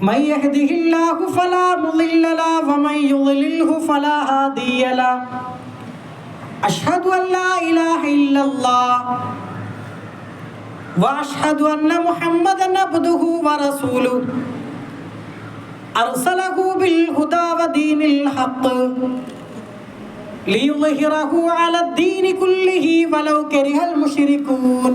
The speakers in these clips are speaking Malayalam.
من يهده الله فلا مضل له ومن يضلله فلا هادي له. أشهد أن لا إله إلا الله وأشهد أن محمدا عبده ورسوله. أرسله بالهدى ودين الحق ليظهره على الدين كله ولو كره المشركون.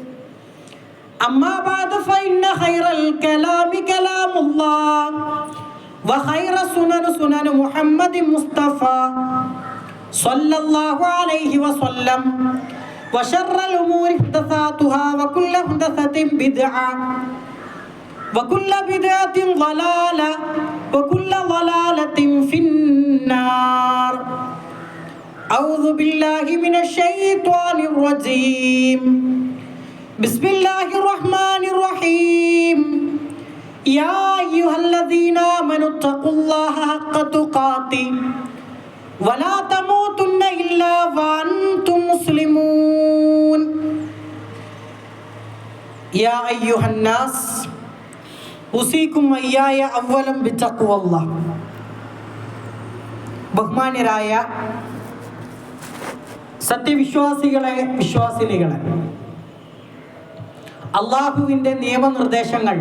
أما بعد فإن خير الكلام كلام الله وخير سنن سنن محمد مصطفى صلى الله عليه وسلم وشر الأمور محدثاتها وكل محدثة بدعة وكل بدعة ضلالة وكل ضلالة في النار. أعوذ بالله من الشيطان الرجيم. بسم الله الرحمن الرحيم يا أيها الذين آمنوا اتقوا الله حق تقاته ولا تموتن إلا وأنتم مسلمون يا أيها الناس أوصيكم وإياي أولا بتقوى الله ബഹുമാന്യരായ സത്യവിശ്വാസികളെ വിശ്വാസിനികളെ അള്ളാഹുവിന്റെ നിയമനിർദ്ദേശങ്ങൾ.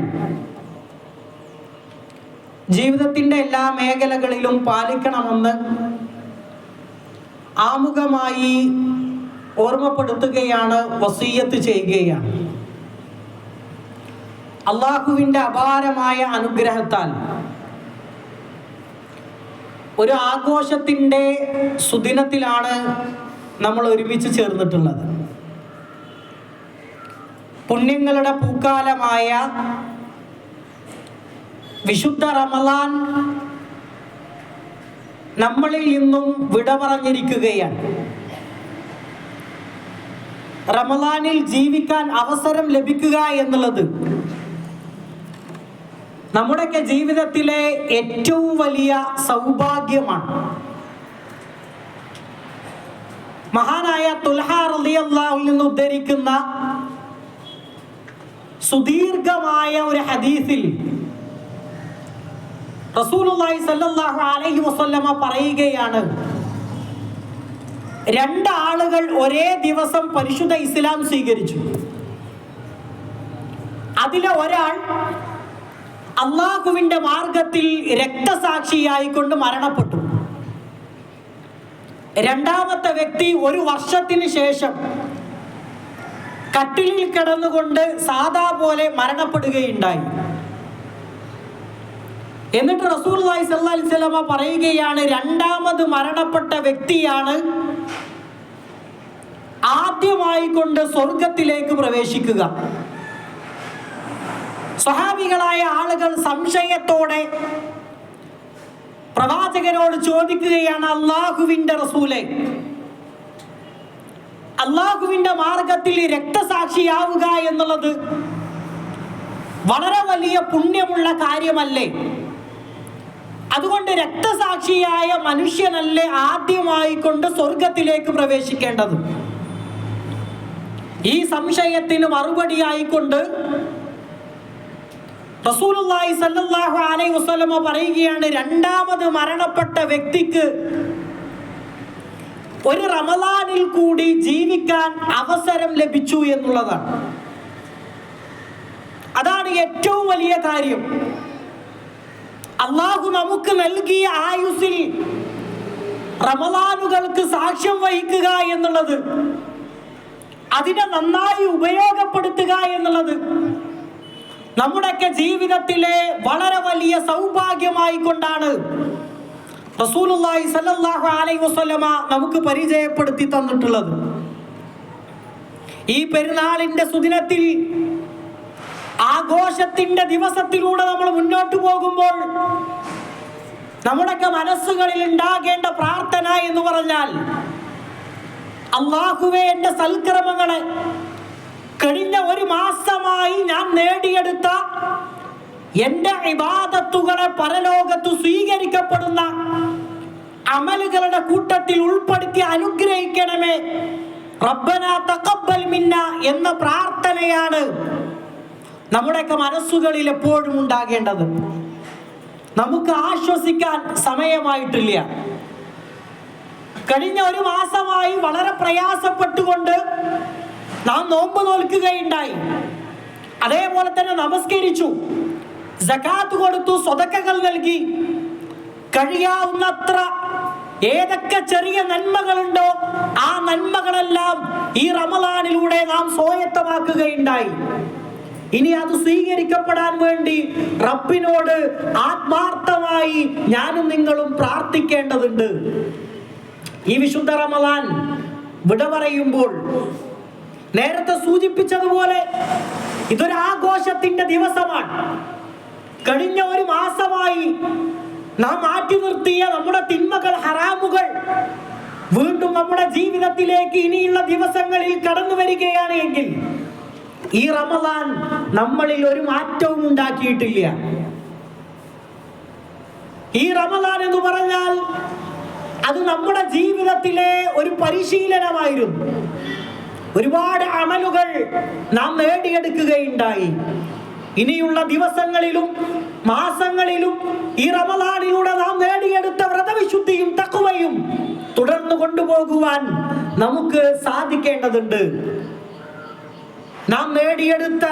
ജീവിതത്തിന്റെ എല്ലാ മേഖലകളിലും പാലിക്കണമെന്ന് ആമുഖമായി ഓർമ്മപ്പെടുത്തുകയാണ് വസീയത്ത് ചെയ്യുകയാണ്. അള്ളാഹുവിന്റെ അപാരമായ അനുഗ്രഹത്താൽ ഒരു ആഘോഷത്തിന്റെ സുദിനത്തിലാണ് നമ്മൾ ഒരുമിച്ച് ചേർന്നിട്ടുള്ളത്. പുണ്യങ്ങളുടെ പൂക്കാലമായ വിശുദ്ധ റമലാൻ നമ്മളിൽ നിന്നും വിട പറഞ്ഞിരിക്കുകയാണ് റമലാനിൽ ജീവിക്കാൻ അവസരം ലഭിക്കുക എന്നുള്ളത് നമ്മുടെയൊക്കെ ജീവിതത്തിലെ ഏറ്റവും വലിയ സൗഭാഗ്യമാണ്. മഹാനായ തുൽഹാർ അലി അള്ളാഹുൽ നിന്ന് ഉദ്ധരിക്കുന്ന സുദീർഘമായ ഒരു ഹദീസിൽ റസൂലുള്ളാഹി സല്ലല്ലാഹു അലൈഹി വസല്ലമ പറയുകയാണ് രണ്ടാളുകൾ ഒരേ ദിവസം പരിശുദ്ധ ഇസ്ലാം സ്വീകരിച്ചു. അതിലെ ഒരാൾ അള്ളാഹുവിന്റെ മാർഗത്തിൽ രക്തസാക്ഷിയായിക്കൊണ്ട് മരണപ്പെട്ടു. രണ്ടാമത്തെ വ്യക്തി ഒരു വർഷത്തിന് ശേഷം കട്ടിലിൽ കിടന്നുകൊണ്ട് സാധാ പോലെ മരണപ്പെടുകയുണ്ടായി. എന്നിട്ട് റസൂൽ അലൈഹി സ്വലമ പറയുകയാണ് രണ്ടാമത് മരണപ്പെട്ട വ്യക്തിയാണ് ആദ്യമായി കൊണ്ട് സ്വർഗത്തിലേക്ക് പ്രവേശിക്കുക. സ്വഹാബികളായ ആളുകൾ സംശയത്തോടെ പ്രവാചകരോട് ചോദിക്കുകയാണ് അള്ളാഹുവിന്റെ റസൂലെ അള്ളാഹുവിന്റെ മാർഗത്തിൽ രക്തസാക്ഷിയാവുക എന്നുള്ളത് വളരെ വലിയ പുണ്യമുള്ള കാര്യമല്ലേ? അതുകൊണ്ട് രക്തസാക്ഷിയായ മനുഷ്യനല്ലേ ആദ്യമായി കൊണ്ട് സ്വർഗത്തിലേക്ക് പ്രവേശിക്കേണ്ടത്? ഈ സംശയത്തിന് മറുപടിയായിക്കൊണ്ട് റസൂലുള്ളാഹി സല്ലല്ലാഹു അലൈഹി വസല്ലമ പറയുകയാണ് രണ്ടാമത് മരണപ്പെട്ട വ്യക്തിക്ക് ഒരു റമദാനിൽ കൂടി ജീവിക്കാൻ അവസരം ലഭിച്ചു എന്നുള്ളതാണ്. അതാണ് ഏറ്റവും വലിയ കാര്യം. അള്ളാഹു നമുക്ക് നൽകിയ ആയുസിൽ റമദാനുകൾക്ക് സാക്ഷ്യം വഹിക്കുക എന്നുള്ളത് അതിനെ നന്നായി ഉപയോഗപ്പെടുത്തുക എന്നുള്ളത് നമ്മുടെയൊക്കെ ജീവിതത്തിലെ വളരെ വലിയ സൗഭാഗ്യമായി കൊണ്ടാണ് റസൂലുള്ളാഹി സല്ലല്ലാഹു അലൈഹി വസല്ലമ നമുക്ക് പരിചയപ്പെടുത്തി തന്നിട്ടുള്ളത്. ഈ പെരുന്നാളിന്റെ സുദിനത്തിൽ ആഘോഷത്തിന്റെ ദിവസത്തിലൂടെ നമ്മൾ മുന്നോട്ട് പോകുമ്പോൾ നമ്മുടെയൊക്കെ മനസ്സുകളിൽ ഉണ്ടാകേണ്ട പ്രാർത്ഥന എന്ന് പറഞ്ഞാൽ അള്ളാഹുവേ എന്റെ സൽക്രമങ്ങളെ കഴിഞ്ഞ ഒരു മാസമായി ഞാൻ നേടിയെടുത്ത എന്റെ ഇബാദത്തുകളെ പരലോകത്ത് സ്വീകരിക്കപ്പെടുന്ന അമലുകളുടെ കൂട്ടത്തിൽ ഉൾപ്പെടുത്തി അനുഗ്രഹിക്കണമേ. റബ്ബന തഖബ്ബൽ മിന്ന എന്ന പ്രാർത്ഥനയാണ് നമ്മുടെയൊക്കെ മനസ്സുകളിൽ എപ്പോഴും ഉണ്ടാകേണ്ടത്. നമുക്ക് ആശ്വസിക്കാൻ സമയമായിട്ടില്ല. കഴിഞ്ഞ ഒരു മാസമായി വളരെ പ്രയാസപ്പെട്ടുകൊണ്ട് നാം നോമ്പ് നോൽക്കുകയുണ്ടായി. അതേപോലെ തന്നെ നമസ്കരിച്ചു. ജക്കാത്ത് കൊടുത്തു സ്വതക്കകൾ നൽകി. കഴിയാവുന്നത്ര ഏതൊക്കെ ചെറിയ നന്മകളുണ്ടോ ആ നന്മകളെല്ലാം ഈ റമദാനിലൂടെ നാം സ്വായത്തമാക്കുകയുണ്ടായി. ഇനി അത് സ്വീകരിക്കപ്പെടാൻ വേണ്ടി റബ്ബിനോട് ആത്മാർത്ഥമായി ഞാനും നിങ്ങളും പ്രാർത്ഥിക്കേണ്ടതുണ്ട്. ഈ വിശുദ്ധ റമദാൻ വിട പറയുമ്പോൾ നേരത്തെ സൂചിപ്പിച്ചതുപോലെ ഇതൊരു ആഘോഷത്തിന്റെ ദിവസമാണ്. കഴിഞ്ഞ ഒരു മാസമായി നാം മാറ്റി നിർത്തിയ നമ്മുടെ തിന്മകൾ ഹറാമുകൾ വീണ്ടും നമ്മുടെ ജീവിതത്തിലേക്ക് ഇനിയുള്ള ദിവസങ്ങളിൽ കടന്നു വരികയാണ് എങ്കിൽ ഈ റമദാൻ നമ്മളിൽ ഒരു മാറ്റവും ഉണ്ടാക്കിയിട്ടില്ല. ഈ റമദാൻ എന്ന് പറഞ്ഞാൽ അത് നമ്മുടെ ജീവിതത്തിലെ ഒരു പരിശീലനമായിരുന്നു. ഒരുപാട് അമലുകൾ നാം നേടിയെടുക്കുകയുണ്ടായി. ഇനിയുള്ള ദിവസങ്ങളിലും മാസങ്ങളിലും ഈ റമദാനിലൂടെ നാം നേടിയെടുത്ത വ്രതവിശുദ്ധിയും തക്കുവയും തുടർന്നു കൊണ്ടുപോകുവാൻ നമുക്ക് സാധിക്കേണ്ടതുണ്ട്. നാം നേടിയെടുത്ത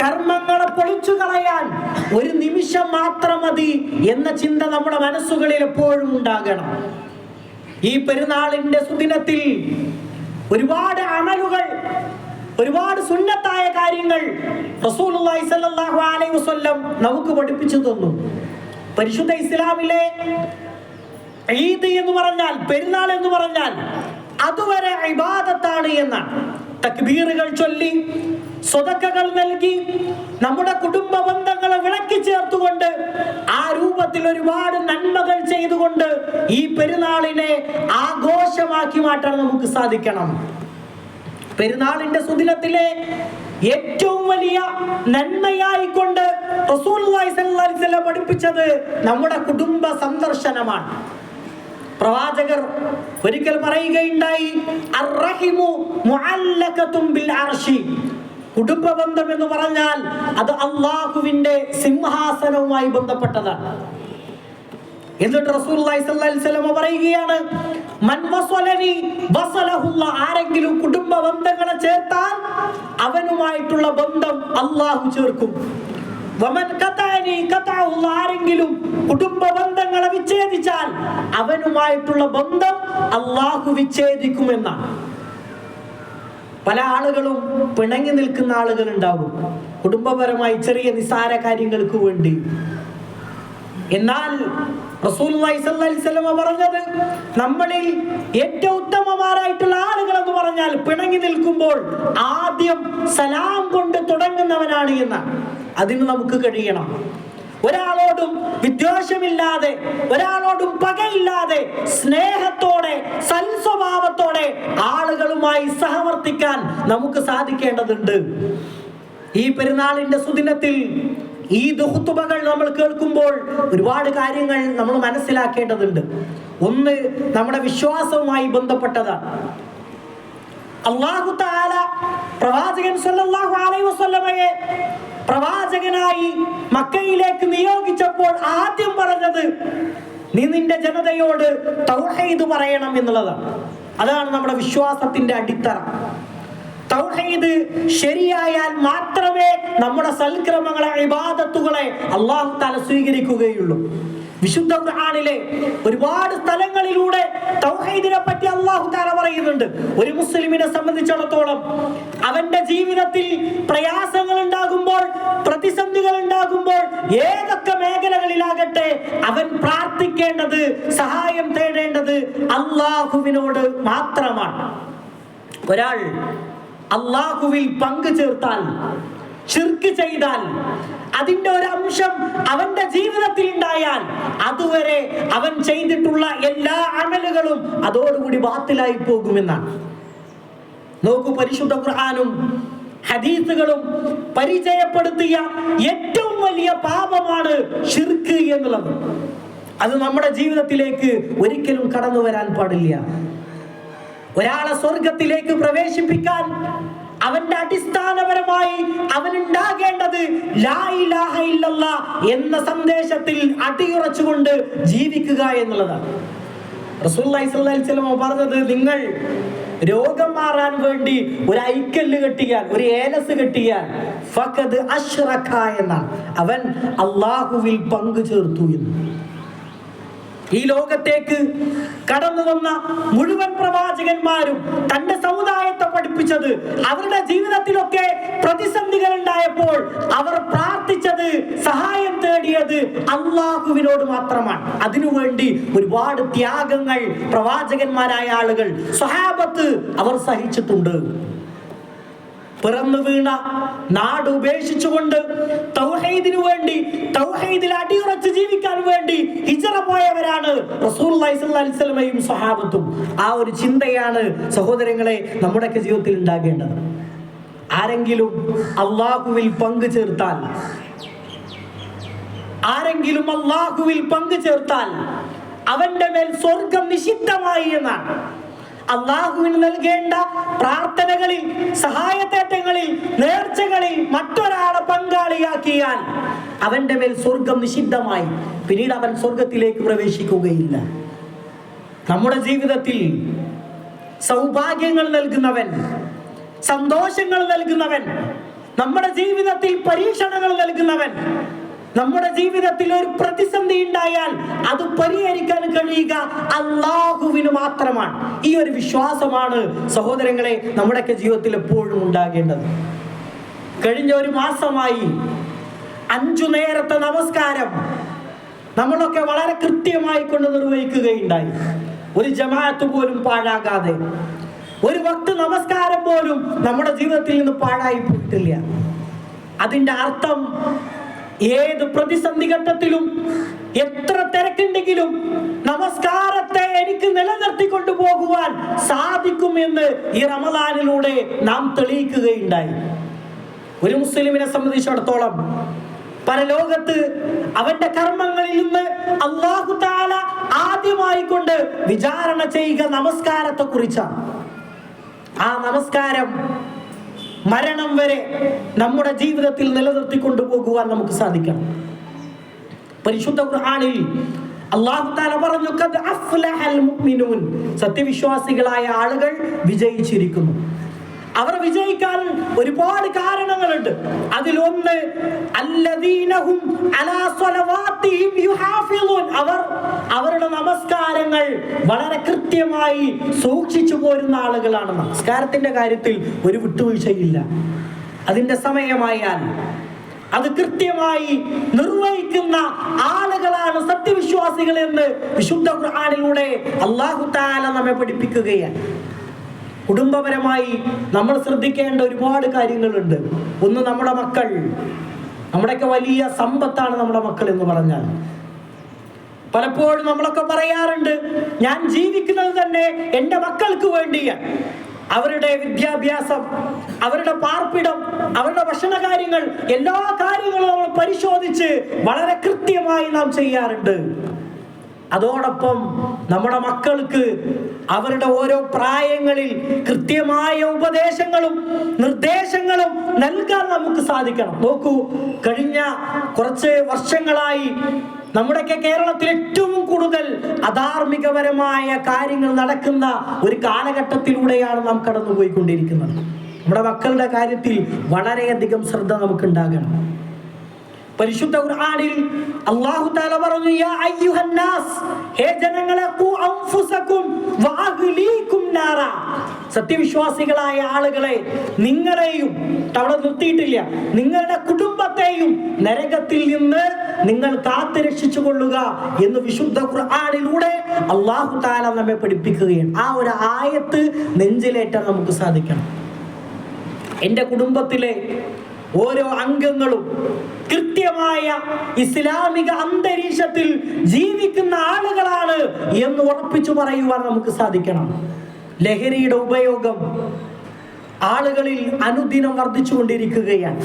കർമ്മങ്ങളെ പൊളിച്ചു കളയാൻ ഒരു നിമിഷം മാത്രം മതി എന്ന ചിന്ത നമ്മുടെ മനസ്സുകളിൽ എപ്പോഴും ഉണ്ടാകണം. ഈ പെരുന്നാളിന്റെ സുദിനത്തിൽ ഒരുപാട് അമലുകൾ ഒരുപാട് സുന്നത്തായ കാര്യങ്ങൾ റസൂലുള്ളാഹി സ്വല്ലല്ലാഹു അലൈഹി വസല്ലം നമുക്ക് പഠിപ്പിച്ചു തന്നു. പരിശുദ്ധ ഇസ്ലാമിലെ ഈദ് എന്ന് പറഞ്ഞാൽ പെരുന്നാൾ എന്ന് പറഞ്ഞാൽ അതുവരെ ഇബാദത്താണ് എന്നാണ് തക്ബീറുകൾ ചൊല്ലി സ്വതക്കകൾ നൽകി നമ്മുടെ കുടുംബ ബന്ധങ്ങളെ വിളക്കി ചേർത്തുകൊണ്ട് ആ രൂപത്തിൽ ഒരുപാട് നന്മകൾ ചെയ്തുകൊണ്ട് ഈ പെരുന്നാളിനെ ആഘോഷമാക്കി മാറ്റാൻ നമുക്ക് സാധിക്കണം. പെരുന്നാളിന്റെ സുദിനത്തിലെ ഏറ്റവും വലിയ അലൈഹി വസല്ലം പഠിപ്പിച്ചത് നമ്മുടെ കുടുംബ സന്ദർശനമാണ്. പ്രവാചകർ ഒരിക്കൽ പറയുകയുണ്ടായി കുടുംബ ബന്ധം എന്ന് പറഞ്ഞാൽ അത് അള്ളാഹുവിന്റെ സിംഹാസനവുമായി ബന്ധപ്പെട്ടതാണ്. എന്നിട്ട് വസല്ലം പറയുകയാണ് ആരെങ്കിലും കുടുംബ ബന്ധങ്ങളെ ചേർത്താൽ അവനുമായിട്ടുള്ള ബന്ധം അള്ളാഹു ചേർക്കും. ആരെങ്കിലും കുടുംബ ബന്ധങ്ങളെ വിച്ഛേദിച്ചാൽ അവനുമായിട്ടുള്ള ബന്ധം അള്ളാഹു വിച്ഛേദിക്കുമെന്നാണ് പല ആളുകളും പിണങ്ങി നിൽക്കുന്ന ആളുകൾ ഉണ്ടാവും. കുടുംബപരമായി ചെറിയ നിസാര കാര്യങ്ങൾക്ക് വേണ്ടി. എന്നാൽ പറഞ്ഞത് നമ്മളിൽ ഏറ്റവും ഉത്തമമാരായിട്ടുള്ള ആളുകൾ എന്ന് പറഞ്ഞാൽ പിണങ്ങി നിൽക്കുമ്പോൾ ആദ്യം സലാം കൊണ്ട് തുടങ്ങുന്നവനാണ് എന്ന്. അതിന് നമുക്ക് കഴിയണം. ഒരാളോടും വിദ്വേഷമില്ലാതെ ഒരാളോടും പകയില്ലാതെ സ്നേഹത്തോടെ സൽസ്വഭാവത്തോടെ ആളുകളുമായി സഹവർത്തിക്കാൻ നമുക്ക് സാധിക്കേണ്ടതുണ്ട്. ഈ പെരുന്നാളിന്റെ സുദിനത്തിൽ ഈ ദുഹുത്തുബകൾ നമ്മൾ കേൾക്കുമ്പോൾ ഒരുപാട് കാര്യങ്ങൾ നമ്മൾ മനസ്സിലാക്കേണ്ടതുണ്ട്. ഒന്ന് നമ്മുടെ വിശ്വാസവുമായി ബന്ധപ്പെട്ടതാണ്. അള്ളാഹു താല പ്രവാചകൻ സല്ലല്ലാഹു അലൈഹി വസല്ലമയെ പ്രവാചകനായി മക്കയിലേക്ക് നിയോഗിച്ചപ്പോൾ ആദ്യം പറഞ്ഞത് നീ നിന്റെ ജനതയോട് തൗഹീദ് പറയണം എന്നുള്ളതാണ്. അതാണ് നമ്മുടെ വിശ്വാസത്തിന്റെ അടിത്തറ. തൗഹീദ് ശരിയായാൽ മാത്രമേ നമ്മുടെ സൽക്രമങ്ങളെ ഇബാദത്തുകളെ അള്ളാഹു താല സ്വീകരിക്കുകയുള്ളൂ. വിശുദ്ധ ഖുർആനിലെ ഒരുപാട് സ്ഥലങ്ങളിലൂടെ തൗഹീദിനെ പറ്റി അള്ളാഹു താല പറയുന്നുണ്ട്. ഒരു മുസ്ലിമിനെ സംബന്ധിച്ചിടത്തോളം അവന്റെ ജീവിതത്തിൽ പ്രയാസങ്ങൾ ഉണ്ടാകുമ്പോൾ പ്രതിസന്ധികൾ ഉണ്ടാകുമ്പോൾ ഏതൊക്കെ മേഖലകളിലാകട്ടെ അവൻ പ്രാർത്ഥിക്കേണ്ടത് സഹായം തേടേണ്ടത് അള്ളാഹുവിനോട് മാത്രമാണ്. ഒരാൾ അള്ളാഹുവിൽ പങ്കു ചേർത്താൽ ചിർക്ക് ചെയ്താൽ അതിന്റെ ഒരു അംശം അവന്റെ ജീവിതത്തിൽ ഉണ്ടായാൽ അതുവരെ അവൻ ചെയ്തിട്ടുള്ള എല്ലാ അമലുകളും അതോടുകൂടി ബാത്തിലായി പോകുമെന്നാണ്. നോക്കൂ പരിശുദ്ധ ഖുർആാനും ഹദീസുകളും പരിചയപ്പെടുത്തിയ ഏറ്റവും വലിയ പാപമാണ് ഷിർക്ക് എന്നുള്ളത്. അത് നമ്മുടെ ജീവിതത്തിലേക്ക് ഒരിക്കലും കടന്നു വരാൻ പാടില്ല. ഒരാളെ സ്വർഗത്തിലേക്ക് പ്രവേശിപ്പിക്കാൻ അവന്റെ അടിസ്ഥാനപരമായി അവനുണ്ടാകേണ്ടത് എന്ന സന്ദേശത്തിൽ അടിയുറച്ചുകൊണ്ട് ജീവിക്കുക എന്നുള്ളതാണ്. പറഞ്ഞത് നിങ്ങൾ രോഗം മാറാൻ വേണ്ടി ഒരു ഐക്കല്ല് കെട്ടിയാൽ ഒരു ഏലസ് കെട്ടിയാൽ ഫഖദ് എന്നാണ്. അവൻ അള്ളാഹുവിൽ പങ്കു ചേർത്തു എന്ന്. ഈ ലോകത്തേക്ക് കടന്നു വന്ന മുഴുവൻ പ്രവാചകന്മാരും തന്റെ സമുദായത്തെ പഠിപ്പിച്ചത് അവരുടെ ജീവിതത്തിലൊക്കെ പ്രതിസന്ധികൾ ഉണ്ടായപ്പോൾ അവർ പ്രാർത്ഥിച്ചത് സഹായം തേടിയത് അള്ളാഹുവിനോട് മാത്രമാണ്. അതിനുവേണ്ടി ഒരുപാട് ത്യാഗങ്ങൾ പ്രവാചകന്മാരായ ആളുകൾ സ്വഹാബത്ത് അവർ സഹിച്ചിട്ടുണ്ട്. പിറന്നു വീണ നാട് ഉപേക്ഷിച്ചുകൊണ്ട് തൗഹീദിനു വേണ്ടി തൗഹീദിൽ അടിയുറച്ച് ജീവിക്കാൻ വേണ്ടി ഹിജറ പോയവരാണ് വസല്ലമയും സ്വഹാബത്തും. ആ ഒരു ചിന്തയാണ് സഹോദരങ്ങളെ നമ്മുടെയൊക്കെ ജീവിതത്തിൽ ഉണ്ടാകേണ്ടത്. ആരെങ്കിലും അള്ളാഹുവിൽ പങ്കു ചേർത്താൽ ആരെങ്കിലും അള്ളാഹുവിൽ പങ്കു ചേർത്താൽ അവന്റെ മേൽ സ്വർഗം നിഷിദ്ധമായി എന്നാണ്. അള്ളാഹുവിന് നൽകേണ്ട പ്രാർത്ഥനകളിൽ സഹായത്തേറ്റങ്ങളിൽ നേർച്ചകളിൽ മറ്റൊരാളെ പങ്കാളിയാക്കിയാൽ അവന്റെ മേൽ സ്വർഗം നിഷിദ്ധമായി. പിന്നീട് അവൻ സ്വർഗത്തിലേക്ക് പ്രവേശിക്കുകയില്ല. നമ്മുടെ ജീവിതത്തിൽ സൗഭാഗ്യങ്ങൾ നൽകുന്നവൻ സന്തോഷങ്ങൾ നൽകുന്നവൻ നമ്മുടെ ജീവിതത്തിൽ പരീക്ഷണങ്ങൾ നൽകുന്നവൻ നമ്മുടെ ജീവിതത്തിൽ ഒരു പ്രതിസന്ധി ഉണ്ടായാൽ അത് പരിഹരിക്കാൻ കഴിയുക അള്ളാഹുവിന് മാത്രമാണ്. ഈ ഒരു വിശ്വാസമാണ് സഹോദരങ്ങളെ നമ്മുടെയൊക്കെ ജീവിതത്തിൽ എപ്പോഴും ഉണ്ടാകേണ്ടത്. കഴിഞ്ഞ ഒരു മാസമായി അഞ്ചു നേരത്തെ നമസ്കാരം നമ്മളൊക്കെ വളരെ കൃത്യമായി കൊണ്ട് നിർവഹിക്കുകയുണ്ടായി. ഒരു ജമാഅത്ത് പോലും പാഴാകാതെ. ഒരു വക്ത് നമസ്കാരം പോലും നമ്മുടെ ജീവിതത്തിൽ നിന്ന് പാഴായി പോയിട്ടില്ല. അതിന്റെ അർത്ഥം ഏത് പ്രതിസന്ധി ഘട്ടത്തിലും എത്ര തിരക്കുണ്ടെങ്കിലും നമസ്കാരത്തെ എനിക്ക് നിലനിർത്തിക്കൊണ്ടു പോകുവാൻ സാധിക്കുമെന്ന് ഈ റമദാനിലൂടെ നാം തെളിയിക്കുകയുണ്ടായി. ഒരു മുസ്ലിമിനെ സംബന്ധിച്ചിടത്തോളം പരലോകത്ത് അവന്റെ കർമ്മങ്ങളിൽ നിന്ന് അള്ളാഹു താല ആദ്യമായി കൊണ്ട് വിചാരണ ചെയ്യുക നമസ്കാരത്തെ കുറിച്ചാണ് ആ നമസ്കാരം മരണം വരെ നമ്മുടെ ജീവിതത്തിൽ നിലനിർത്തി കൊണ്ടുപോകുവാൻ നമുക്ക് സാധിക്കണം പരിശുദ്ധ ഖുർആനിൽ അള്ളാഹു പറഞ്ഞു. സത്യവിശ്വാസികളായ ആളുകൾ വിജയിച്ചിരിക്കുന്നു അവർ വിജയിക്കാൻ ഒരുപാട് കാരണങ്ങളുണ്ട്. അതിലൊന്ന് അല്ലദീനഹും അലാ. അവർ അവരുടെ നമസ്കാരങ്ങൾ വളരെ കൃത്യമായി സൂക്ഷിച്ചു പോരുന്ന ആളുകളാണ്. നമസ്കാരത്തിന്റെ കാര്യത്തിൽ ഒരു വിട്ടുവീഴ്ചയില്ല. അതിന്റെ സമയമായാൽ അത് കൃത്യമായി നിർവഹിക്കുന്ന ആളുകളാണ് സത്യവിശ്വാസികൾ എന്ന് വിശുദ്ധ ഖുർആനിലൂടെ അള്ളാഹു താല നമ്മെ പഠിപ്പിക്കുകയാണ്. കുടുംബപരമായി നമ്മൾ ശ്രദ്ധിക്കേണ്ട ഒരുപാട് കാര്യങ്ങളുണ്ട്. ഒന്ന് നമ്മുടെ മക്കൾ. നമ്മുടെയൊക്കെ വലിയ സമ്പത്താണ് നമ്മുടെ മക്കൾ എന്ന് പറഞ്ഞാൽ. പലപ്പോഴും നമ്മളൊക്കെ പറയാറുണ്ട് ഞാൻ ജീവിക്കുന്നത് തന്നെ എന്റെ മക്കൾക്ക് വേണ്ടിയാണ് അവരുടെ വിദ്യാഭ്യാസം അവരുടെ പാർപ്പിടം അവരുടെ ഭക്ഷണ കാര്യങ്ങൾ എല്ലാ കാര്യങ്ങളും നമ്മൾ പരിശോധിച്ച് വളരെ കൃത്യമായി നാം ചെയ്യാറുണ്ട്. അതോടൊപ്പം നമ്മുടെ മക്കൾക്ക് അവരുടെ ഓരോ പ്രായങ്ങളിൽ കൃത്യമായ ഉപദേശങ്ങളും നിർദ്ദേശങ്ങളും നൽകാൻ നമുക്ക് സാധിക്കണം. നോക്കൂ കഴിഞ്ഞ കുറച്ച് വർഷങ്ങളായി നമ്മുടെയൊക്കെ കേരളത്തിൽ ഏറ്റവും കൂടുതൽ അധാർമികപരമായ കാര്യങ്ങൾ നടക്കുന്ന ഒരു കാലഘട്ടത്തിലൂടെയാണ് നാം കടന്നുപോയിക്കൊണ്ടിരിക്കുന്നത്. നമ്മുടെ മക്കളുടെ കാര്യത്തിൽ വളരെയധികം ശ്രദ്ധ നമുക്കുണ്ടാകണം. പരിശുദ്ധ ഖുർആനിൽ അല്ലാഹു തആല പറഞ്ഞു യാ അയ്യുഹന്നാസ് ഹേ ജനങ്ങളെ ഖു അൻഫുസകും വഅഹ്ലീകും നാറ. സത്യവിശ്വാസികളായ ആളുകളെ നിങ്ങളെയും അവിടെ നിർത്തിയിട്ടില്ല നിങ്ങളുടെ കുടുംബത്തെയും നരകത്തിൽ നിന്ന് നിങ്ങൾ കാത്തു രക്ഷിച്ചു കൊള്ളുക എന്ന് വിശുദ്ധ ഖുർആനിലൂടെ അല്ലാഹു തആല നമ്മെ പഠിപ്പിക്കുകയാണ്. ആ ഒരു ആയത്ത് നെഞ്ചിലേറ്റാൻ നമുക്ക് സാധിക്കണം. എന്റെ കുടുംബത്തിലെ ഓരോ അംഗങ്ങളും കൃത്യമായ ഇസ്ലാമിക അന്തരീക്ഷത്തിൽ ജീവിക്കുന്ന ആളുകളാണ് എന്ന് ഉറപ്പിച്ചു പറയുവാൻ നമുക്ക് സാധിക്കണം. ലഹരിയുടെ ഉപയോഗം ആളുകളിൽ അനുദിനം വർദ്ധിച്ചുകൊണ്ടിരിക്കുകയാണ്.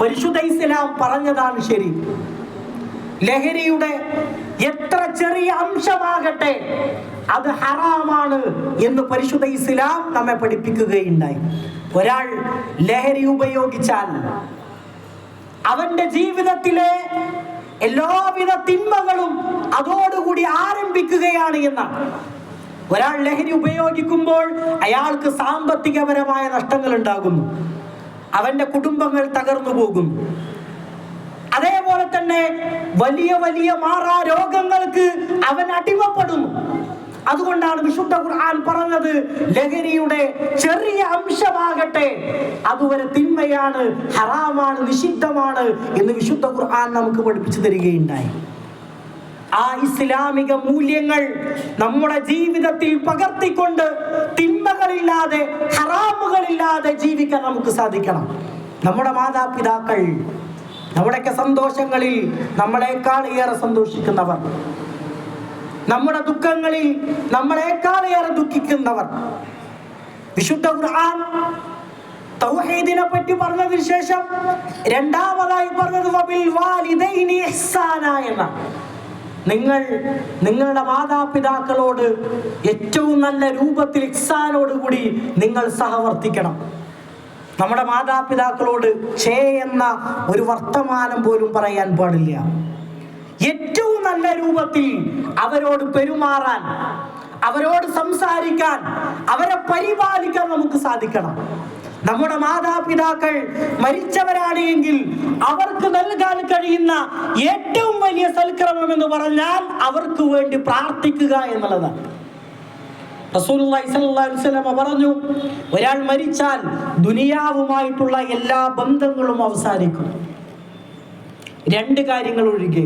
പരിശുദ്ധ ഇസ്ലാം പറഞ്ഞതാണ് ശരി. ലഹരിയുടെ എത്ര ചെറിയ അംശമാകട്ടെ അത് ഹറാമാണ് എന്ന് പരിശുദ്ധ ഇസ്ലാം നമ്മെ പഠിപ്പിക്കുകയുണ്ടായി. ഒരാൾ ലഹരി ഉപയോഗിച്ചാൽ അവന്റെ ജീവിതത്തിലെ എല്ലാവിധ തിന്മകളും അതോടുകൂടി ആരംഭിക്കുകയാണ് എന്നാണ്. ഒരാൾ ലഹരി ഉപയോഗിക്കുമ്പോൾ അയാൾക്ക് സാമ്പത്തികപരമായ നഷ്ടങ്ങൾ ഉണ്ടാകുന്നു അവന്റെ കുടുംബങ്ങൾ തകർന്നു പോകുന്നു അതേപോലെ തന്നെ വലിയ വലിയ മാറാ രോഗങ്ങൾക്ക് അവൻ അടിമപ്പെടുന്നു. അതുകൊണ്ടാണ് വിശുദ്ധ ഖുർആൻ പറഞ്ഞത്. ലഹരിയുടെ ചെറിയ അംശമാകട്ടെ. അതുവരെ തിന്മയാണ് ഹറാമാണ് നിഷിദ്ധമാണ് എന്ന് വിശുദ്ധ ഖുർആൻ നമുക്ക് പഠിപ്പിച്ചു തരികയുണ്ടായി. ആ ഇസ്ലാമിക മൂല്യങ്ങൾ നമ്മുടെ ജീവിതത്തിൽ പകർത്തിക്കൊണ്ട് തിന്മകളില്ലാതെ ഹറാമുകളില്ലാതെ ജീവിക്കാൻ നമുക്ക് സാധിക്കണം. നമ്മുടെ മാതാപിതാക്കൾ നമ്മുടെയൊക്കെ സന്തോഷങ്ങളിൽ നമ്മളെക്കാൾ ഏറെ സന്തോഷിക്കുന്നവർ. നമ്മുടെ ദുഃഖങ്ങളിൽ നമ്മളെക്കാളേറെ ദുഃഖിക്കുന്നവർ. വിശുദ്ധ ഖുർആൻ തൗഹീദിനെ പറ്റി പറഞ്ഞതിന് ശേഷം രണ്ടാമതായി പറഞ്ഞത് എന്നാണ് നിങ്ങൾ നിങ്ങളുടെ മാതാപിതാക്കളോട് ഏറ്റവും നല്ല രൂപത്തിൽ ഇഹ്സാനോടുകൂടി നിങ്ങൾ സഹവർത്തിക്കണം. നമ്മുടെ മാതാപിതാക്കളോട് ചേ എന്ന ഒരു വർത്തമാനം പോലും പറയാൻ പാടില്ല. ഏറ്റവും നല്ല രൂപത്തിൽ അവരോട് പെരുമാറാൻ അവരോട് സംസാരിക്കാൻ അവരെ പരിപാലിക്കാൻ നമുക്ക് സാധിക്കണം. നമ്മുടെ മാതാപിതാക്കൾ മരിച്ചവരാണ് എങ്കിൽ അവർക്ക് നൽകാൻ കഴിയുന്ന ഏറ്റവും വലിയ സൽക്രമം എന്ന് പറഞ്ഞാൽ അവർക്ക് വേണ്ടി പ്രാർത്ഥിക്കുക എന്നുള്ളതാണ്. പറഞ്ഞു ഒരാൾ മരിച്ചാൽ ദുനിയാവുമായിട്ടുള്ള എല്ലാ ബന്ധങ്ങളും അവസാനിക്കും. രണ്ട് കാര്യങ്ങൾ ഒഴികെ.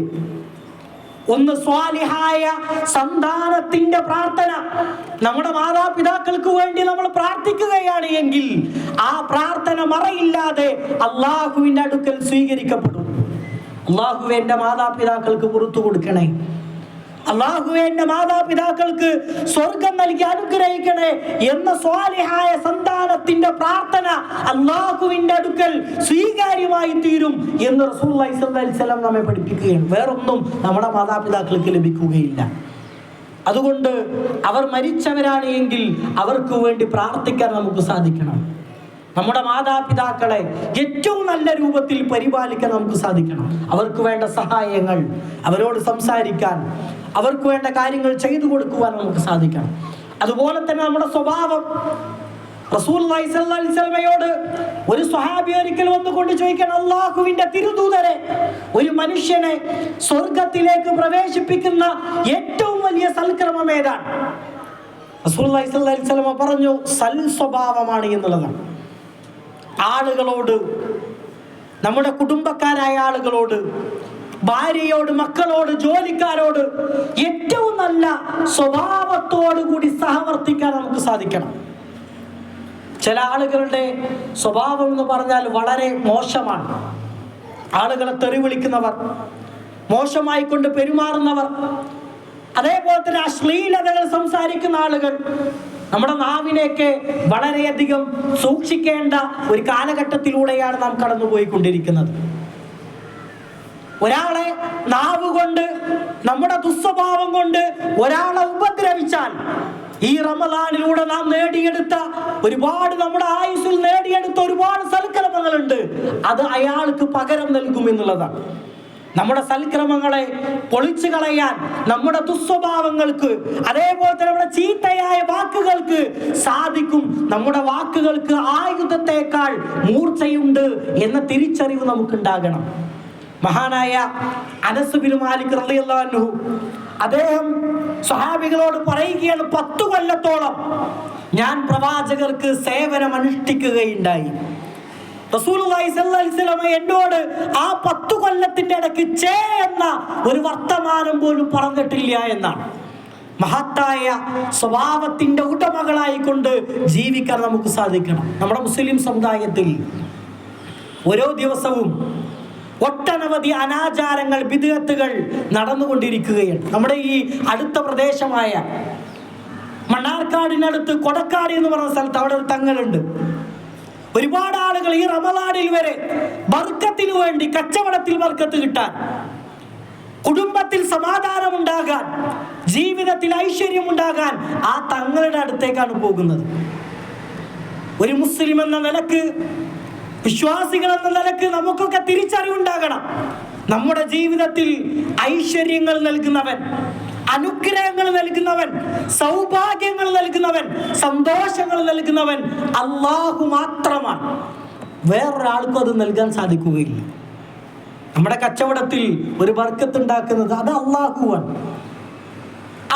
ഒന്ന് സ്വാലിഹായ സന്താനത്തിന്റെ പ്രാർത്ഥന. നമ്മുടെ മാതാപിതാക്കൾക്ക് വേണ്ടി നമ്മൾ പ്രാർത്ഥിക്കുകയാണ് എങ്കിൽ ആ പ്രാർത്ഥന മറയില്ലാതെ അള്ളാഹുവിന്റെ അടുക്കൽ സ്വീകരിക്കപ്പെടും. അള്ളാഹു എന്റെ മാതാപിതാക്കൾക്ക് പുറത്തു കൊടുക്കണേ. അള്ളാഹു എന്റെ മാതാപിതാക്കൾക്ക് സ്വർഗം നൽകി അനുഗ്രഹിക്കണേ എന്ന സ്വാലിഹായ സന്താനത്തിന്റെ പ്രാർത്ഥന അള്ളാഹുവിന്റെ അടുക്കൽ സ്വീകാര്യമായി തീരും എന്ന് വസല്ലം നമ്മെ പഠിപ്പിക്കുകയാണ്. വേറൊന്നും നമ്മുടെ മാതാപിതാക്കൾക്ക് ലഭിക്കുകയില്ല. അതുകൊണ്ട് അവർ മരിച്ചവരാണ് എങ്കിൽ അവർക്ക് വേണ്ടി പ്രാർത്ഥിക്കാൻ നമുക്ക് സാധിക്കണം. നമ്മുടെ മാതാപിതാക്കളെ ഏറ്റവും നല്ല രൂപത്തിൽ പരിപാലിക്കാൻ നമുക്ക് സാധിക്കണം. അവർക്ക് വേണ്ട സഹായങ്ങൾ അവരോട് സംസാരിക്കാൻ അവർക്ക് വേണ്ട കാര്യങ്ങൾ ചെയ്തു കൊടുക്കുവാൻ നമുക്ക് സാധിക്കണം. അതുപോലെ തന്നെ നമ്മുടെ സ്വഭാവം. അലൈഹി വസല്ലമയോട് ഒരു സ്വഹാബി ഒരിക്കൽ വന്നുകൊണ്ട് ചോദിക്കണം അള്ളാഹുവിന്റെ തിരുദൂതരെ ഒരു മനുഷ്യനെ സ്വർഗത്തിലേക്ക് പ്രവേശിപ്പിക്കുന്ന ഏറ്റവും വലിയ സൽക്രമം ഏതാണ്? അലൈഹി വസല്ലമ പറഞ്ഞു സൽ സ്വഭാവമാണ് എന്നുള്ളതാണ്. ആളുകളോട് നമ്മുടെ കുടുംബക്കാരായ ആളുകളോട് ഭാര്യയോട് മക്കളോട് ജോലിക്കാരോട് ഏറ്റവും നല്ല സ്വഭാവത്തോടു കൂടി സഹവർത്തിക്കാൻ നമുക്ക് സാധിക്കണം. ചില ആളുകളുടെ സ്വഭാവം എന്ന് പറഞ്ഞാൽ വളരെ മോശമാണ്. ആളുകളെ തെറി വിളിക്കുന്നവർ മോശമായി കൊണ്ട് പെരുമാറുന്നവർ അതേപോലെ തന്നെ അശ്ലീലതകൾ സംസാരിക്കുന്ന ആളുകൾ നമ്മുടെ നാവിനെയൊക്കെ വളരെയധികം സൂക്ഷിക്കേണ്ട ഒരു കാലഘട്ടത്തിലൂടെയാണ് നാം കടന്നുപോയിക്കൊണ്ടിരിക്കുന്നത്. ഒരാളെ നാവ് കൊണ്ട് നമ്മുടെ ദുസ്വഭാവം കൊണ്ട് ഒരാളെ ഉപദ്രവിച്ചാൽ ഈ റമദാനിലൂടെ നാം നേടിയെടുത്ത ഒരുപാട് നമ്മുടെ ആയുസിൽ നേടിയെടുത്ത ഒരുപാട് സൽക്രമങ്ങളുണ്ട് അത് അയാൾക്ക് പകരം നൽകും എന്നുള്ളതാണ്. നമ്മുടെ സൽക്രമങ്ങളെ പൊളിച്ചു കളയാൻ നമ്മുടെ ദുസ്വഭാവങ്ങൾക്ക് അതേപോലെ തന്നെ നമ്മുടെ ചീത്തയായ വാക്കുകൾക്ക് സാധിക്കും. നമ്മുടെ വാക്കുകൾക്ക് ആയുധത്തെക്കാൾ മൂർച്ചയുണ്ട് എന്ന തിരിച്ചറിവ് നമുക്കുണ്ടാകണം. മഹാനായ അനസുബിൻ മാലിക് റളിയല്ലാഹു അദ്ദേഹം സ്വഹാബികളോട് പറയുകയാണ് പത്തു കൊല്ലത്തോളം ഞാൻ പ്രവാചകർക്ക് സേവനം അനുഷ്ഠിക്കുകയുണ്ടായി എന്നോട് ആ പത്തു കൊല്ലത്തിന്റെ ഇടയ്ക്ക് ചേ എന്ന ഒരു വർത്തമാനം പോലും പറഞ്ഞിട്ടില്ല എന്നാണ്. മഹത്തായ സ്വഭാവത്തിന്റെ ഉടമകളായിക്കൊണ്ട് ജീവിക്കാൻ നമുക്ക് സാധിക്കണം. നമ്മുടെ മുസ്ലിം സമുദായത്തിൽ ഓരോ ദിവസവും ഒട്ടനവധി അനാചാരങ്ങൾ വിദഗത്തുകൾ നടന്നുകൊണ്ടിരിക്കുകയാണ്. നമ്മുടെ ഈ അടുത്ത പ്രദേശമായ മണ്ണാർക്കാടിനടുത്ത് കൊടക്കാട് എന്ന് പറഞ്ഞ സ്ഥലത്ത് അവിടെ ഒരു തങ്ങളുണ്ട് ഒരുപാട് ആളുകൾ ഈ റമലാടിൽ വരെ ബർക്കത്തിന് വേണ്ടി കച്ചവടത്തിൽ ബർക്കത്ത് കിട്ടാൻ കുടുംബത്തിൽ സമാധാനം ഉണ്ടാകാൻ ജീവിതത്തിൽ ഐശ്വര്യം ഉണ്ടാകാൻ ആ തങ്ങളുടെ അടുത്തേക്കാണ് പോകുന്നത്. ഒരു മുസ്ലിം എന്ന നിലയ്ക്ക് വിശ്വാസികൾ എന്ന നിലയ്ക്ക് നമുക്കൊക്കെ തിരിച്ചറിവുണ്ടാകണം. നമ്മുടെ ജീവിതത്തിൽ ഐശ്വര്യങ്ങൾ നൽകുന്നവൻ അനുഗ്രഹങ്ങൾ നൽകുന്നവൻ സൗഭാഗ്യങ്ങൾ നൽകുന്നവൻ സന്തോഷങ്ങൾ നൽകുന്നവൻ അള്ളാഹു മാത്രമാണ്. വേറൊരാൾക്കും അത് നൽകാൻ സാധിക്കുകയില്ല. നമ്മുടെ കച്ചവടത്തിൽ ഒരു ബർക്കത്ത് ഉണ്ടാക്കുന്നത് അത് അള്ളാഹുവാണ്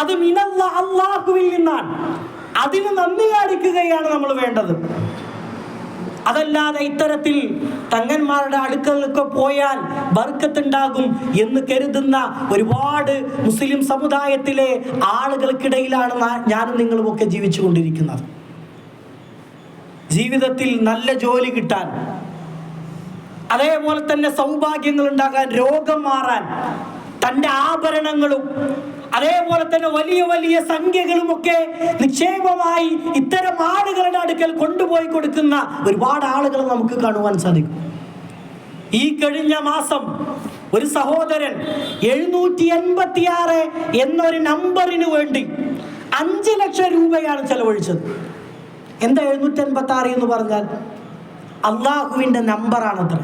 അത് മിനല്ല അള്ളാഹുവിൽ നിന്നാണ്. അതിന് നന്ദി കാണിക്കുകയാണ് നമ്മൾ വേണ്ടത്. അതല്ലാതെ ഇത്തരത്തിൽ തങ്ങന്മാരുടെ അടുക്കലൊക്കെ പോയാൽ ബർക്കത്തുണ്ടാകും എന്ന് കരുതുന്ന ഒരുപാട് മുസ്ലിം സമുദായത്തിലെ ആളുകൾക്കിടയിലാണ് ഞാനും നിങ്ങളുമൊക്കെ ജീവിച്ചു കൊണ്ടിരിക്കുന്നത് ജീവിതത്തിൽ നല്ല ജോലി കിട്ടാൻ അതേപോലെ തന്നെ സൗഭാഗ്യങ്ങൾ ഉണ്ടാകാൻ രോഗം മാറാൻ തന്റെ ആഭരണങ്ങളും അതേപോലെ തന്നെ വലിയ വലിയ സംഖ്യകളുമൊക്കെ നിക്ഷേപമായി ഇത്തരം ആളുകളുടെ അടുക്കൽ കൊണ്ടുപോയി കൊടുക്കുന്ന ഒരുപാട് ആളുകൾ നമുക്ക് കാണുവാൻ സാധിക്കും. ഈ കഴിഞ്ഞ മാസം ഒരു സഹോദരൻ എഴുന്നൂറ്റി എൺപത്തി ആറ് എന്നൊരു നമ്പറിന് വേണ്ടി അഞ്ച് ലക്ഷം രൂപയാണ് ചെലവഴിച്ചത്. എന്താ എഴുന്നൂറ്റി എൺപത്തി ആറ് എന്ന് പറഞ്ഞാൽ? അള്ളാഹുവിന്റെ നമ്പറാണത്ര.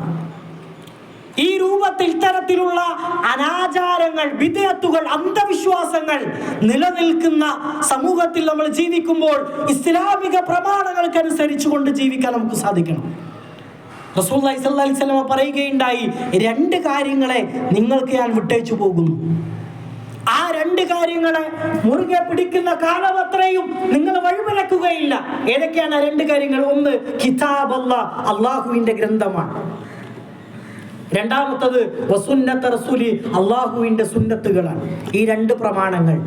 ഈ രൂപത്തിൽ ഇത്തരത്തിലുള്ള അനാചാരങ്ങൾ വിധേയത്തുകൾ അന്ധവിശ്വാസങ്ങൾ നിലനിൽക്കുന്ന സമൂഹത്തിൽ നമ്മൾ ജീവിക്കുമ്പോൾ ഇസ്ലാമിക പ്രമാണങ്ങൾക്കനുസരിച്ച് കൊണ്ട് ജീവിക്കാൻ നമുക്ക് സാധിക്കണം. സ്വല്ലി സ്വലമ പറയുകയുണ്ടായി രണ്ട് കാര്യങ്ങളെ നിങ്ങൾക്ക് ഞാൻ വിട്ടേച്ചു പോകുന്നു. ആ രണ്ട് കാര്യങ്ങളെ മുറുകെ പിടിക്കുന്ന കാലം അത്രയും നിങ്ങൾ വഴിവിലക്കുകയില്ല ഏതൊക്കെയാണ് രണ്ട് കാര്യങ്ങൾ? ഒന്ന് കിതാബ് അള്ളാഹുവിന്റെ ഗ്രന്ഥമാണ്. രണ്ടാമത്തത് വസുന്നത്ത റസൂലി അള്ളാഹുവിന്റെ സുന്നത്തുകളാണ്. ഈ രണ്ട് പ്രമാണങ്ങൾ.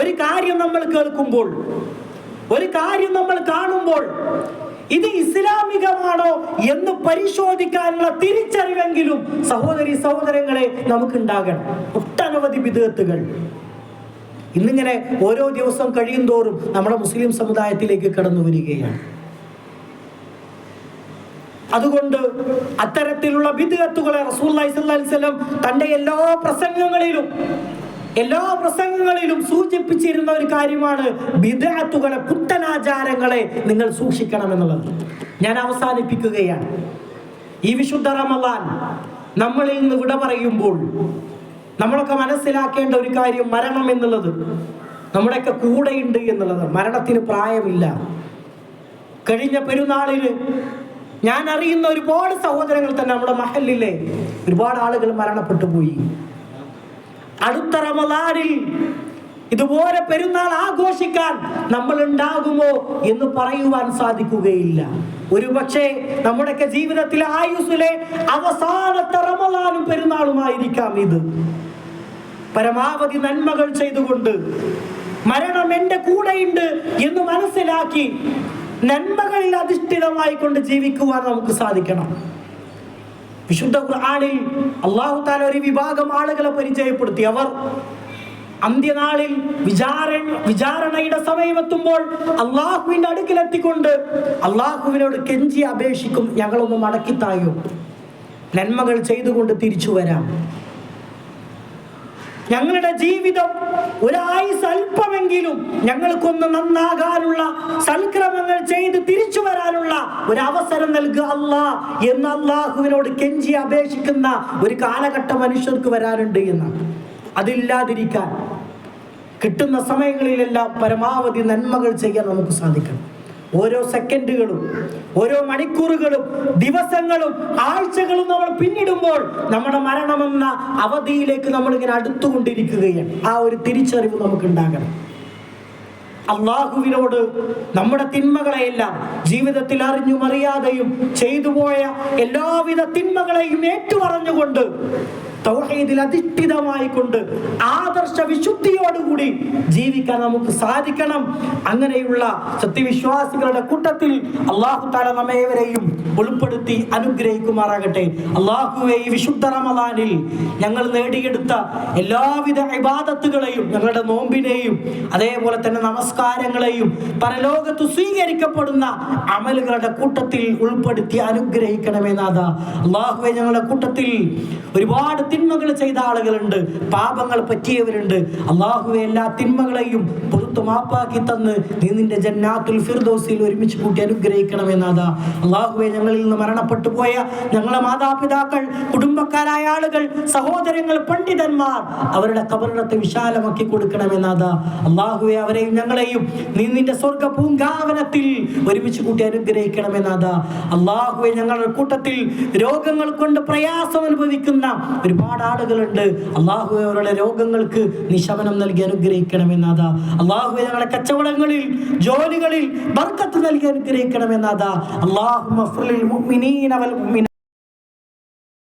ഒരു കാര്യം നമ്മൾ കേൾക്കുമ്പോൾ ഒരു കാര്യം നമ്മൾ കാണുമ്പോൾ ഇത് ഇസ്ലാമികമാണോ എന്ന് പരിശോധിക്കാനുള്ള തിരിച്ചറിവെങ്കിലും സഹോദരി സഹോദരങ്ങളെ നമുക്കുണ്ടാകണം. ഒട്ടനവധി വിധേത്തുകൾ ഇന്നിങ്ങനെ ഓരോ ദിവസം കഴിയും തോറും നമ്മുടെ മുസ്ലിം സമുദായത്തിലേക്ക് കടന്നു വരികയാണ് അതുകൊണ്ട് അത്തരത്തിലുള്ള വിദ്യത്തുകളെ റസൂല്ലി തന്റെ എല്ലാ പ്രസംഗങ്ങളിലും എല്ലാ പ്രസംഗങ്ങളിലും സൂചിപ്പിച്ചിരുന്ന ഒരു കാര്യമാണ് വിദ്യാത്തുകളെ പുത്തനാചാരങ്ങളെ നിങ്ങൾ സൂക്ഷിക്കണം എന്നുള്ളത് ഞാൻ അവസാനിപ്പിക്കുകയാണ്. ഈ വിശുദ്ധ റമലാൻ നമ്മളിൽ നിന്ന് വിട പറയുമ്പോൾ നമ്മളൊക്കെ മനസ്സിലാക്കേണ്ട ഒരു കാര്യം മരണം എന്നുള്ളത്. നമ്മുടെയൊക്കെ കൂടെയുണ്ട് എന്നുള്ളത്. മരണത്തിന് പ്രായമില്ല. കഴിഞ്ഞ പെരുന്നാളിന് ഞാൻ അറിയുന്ന ഒരുപാട് സഹോദരങ്ങൾ തന്നെ നമ്മുടെ മഹലിലെ ഒരുപാട് ആളുകൾ മരണപ്പെട്ടു പോയി. അടുത്ത റമദാനിൽ ഇതുപോലെ പെരുന്നാൾ ആഘോഷിക്കാൻ നമ്മൾ ഉണ്ടാകുമോ എന്ന് പറയുവാൻ സാധിക്കുകയില്ല. ഒരുപക്ഷെ നമ്മുടെയൊക്കെ ജീവിതത്തിലെ ആയുസ്സിലെ അവസാനത്തെ റമദാനും പെരുന്നാളുമായിരിക്കാം ഇത്. പരമാവധി നന്മകൾ ചെയ്തുകൊണ്ട് മരണം എന്റെ കൂടെയുണ്ട് എന്ന് മനസ്സിലാക്കി നന്മകളിൽ അധിഷ്ഠിതമായി കൊണ്ട് ജീവിക്കുവാൻ നമുക്ക് സാധിക്കണം. വിശുദ്ധ ഖുർആനിൽ അള്ളാഹു താല ഒരു വിഭാഗം ആളുകളെ പരിചയപ്പെടുത്തി. അവർ അന്ത്യനാളിൽ വിചാര വിചാരണയുടെ സമയമെത്തുമ്പോൾ അള്ളാഹുവിന്റെ അടുക്കിലെത്തിക്കൊണ്ട് അള്ളാഹുവിനോട് കെഞ്ചി അപേക്ഷിക്കും ഞങ്ങളൊന്ന് മടക്കിത്തായോ. നന്മകൾ ചെയ്തുകൊണ്ട് തിരിച്ചു വരാം. ഞങ്ങളുടെ ജീവിതം ഒരായുസ് അല്പമെങ്കിലും ഞങ്ങൾക്കൊന്ന് നന്നാകാനുള്ള സൽക്രമങ്ങൾ ചെയ്ത് തിരിച്ചു വരാനുള്ള ഒരു അവസരം നൽകുക അല്ല എന്ന് അള്ളാഹുവിനോട് കെഞ്ചി അപേക്ഷിക്കുന്ന ഒരു കാലഘട്ടം മനുഷ്യർക്ക് വരാനുണ്ട് എന്ന്. അതില്ലാതിരിക്കാൻ കിട്ടുന്ന സമയങ്ങളിലെല്ലാം പരമാവധി നന്മകൾ ചെയ്യാൻ നമുക്ക് സാധിക്കണം. ഓരോ സെക്കൻഡുകളും ഓരോ മണിക്കൂറുകളും ദിവസങ്ങളും ആഴ്ചകളും നമ്മൾ പിന്നിടുമ്പോൾ നമ്മുടെ മരണമെന്ന അവധിയിലേക്ക് നമ്മൾ ഇങ്ങനെ അടുത്തുകൊണ്ടിരിക്കുകയാണ്. ആ ഒരു തിരിച്ചറിവ് നമുക്ക് ഉണ്ടാകണം അള്ളാഹുവിനോട് നമ്മുടെ തിന്മകളെയെല്ലാം ജീവിതത്തിൽ അറിഞ്ഞും അറിയാതെയും ചെയ്തു പോയ എല്ലാവിധ തിന്മകളെയും ഏറ്റുപറഞ്ഞുകൊണ്ട് തൗഹീദിൽ അധിഷ്ഠിതമായി കൊണ്ട് ആദർശ വിശുദ്ധിയോടുകൂടി ജീവിക്കാൻ നമുക്ക് സാധിക്കണം. അങ്ങനെയുള്ള സത്യവിശ്വാസികളുടെ കൂട്ടത്തിൽ അള്ളാഹു താല നമ്മേവരെയും ഉൾപ്പെടുത്തി അനുഗ്രഹിക്കുമാറാകട്ടെ. അള്ളാഹുവെ ഈ വിശുദ്ധ റമദാനിൽ ഞങ്ങൾ നേടിയെടുത്ത എല്ലാവിധ ഇബാദത്തുകളെയും ഞങ്ങളുടെ നോമ്പിനെയും അതേപോലെ തന്നെ നമസ്കാരങ്ങളെയും പരലോകത്ത് സ്വീകരിക്കപ്പെടുന്ന അമലുകളുടെ കൂട്ടത്തിൽ ഉൾപ്പെടുത്തി അനുഗ്രഹിക്കണമേ നാഥ. അള്ളാഹുവെ ഞങ്ങളുടെ കൂട്ടത്തിൽ ഒരുപാട് തിന്മകൾ ചെയ്ത ആളുകളുണ്ട്. പാപങ്ങൾ പറ്റിയവരുണ്ട്. അള്ളാഹുവെ എല്ലാ തിന്മകളെയും പുറത്തു മാപ്പാക്കി തന്ന് നീ നിന്റെ ജന്നാത്തുൽ ഫിർദോസിൽ ഒരുമിച്ച് കൂട്ടി അനുഗ്രഹിക്കണമേ നാഥ അള്ളാഹുവെ ഞങ്ങളിൽ നിന്ന് മരണപ്പെട്ടു പോയ ഞങ്ങളെ മാതാപിതാക്കൾ കുടുംബക്കാരായ ആളുകൾ സഹോദരങ്ങൾ പണ്ഡിതന്മാർ അവരുടെ കബറിടത്തെ വിശാലമാക്കി കൊടുക്കണമേ നാഥ അള്ളാഹുവെ അവരെയും ഞങ്ങളെയും നീ നിന്റെ സ്വർഗ പൂങ്കാവനത്തിൽ ഒരുമിച്ച് കൂട്ടി അനുഗ്രഹിക്കണമേ നാഥ അള്ളാഹുവെ ഞങ്ങളുടെ കൂട്ടത്തിൽ രോഗങ്ങൾ കൊണ്ട് പ്രയാസം അനുഭവിക്കുന്ന ഒരുപാട് ആളുകളുണ്ട്. അള്ളാഹുവെ അവരുടെ രോഗങ്ങൾക്ക് നിശമനം നൽകി അനുഗ്രഹിക്കണമെന്നാഥ അള്ളാഹു ഞങ്ങളുടെ കച്ചവടങ്ങളിൽ ജോലികളിൽ ബർക്കത്ത് നൽകി അനുഗ്രഹിക്കണമെന്നാഥ അള്ളാഹു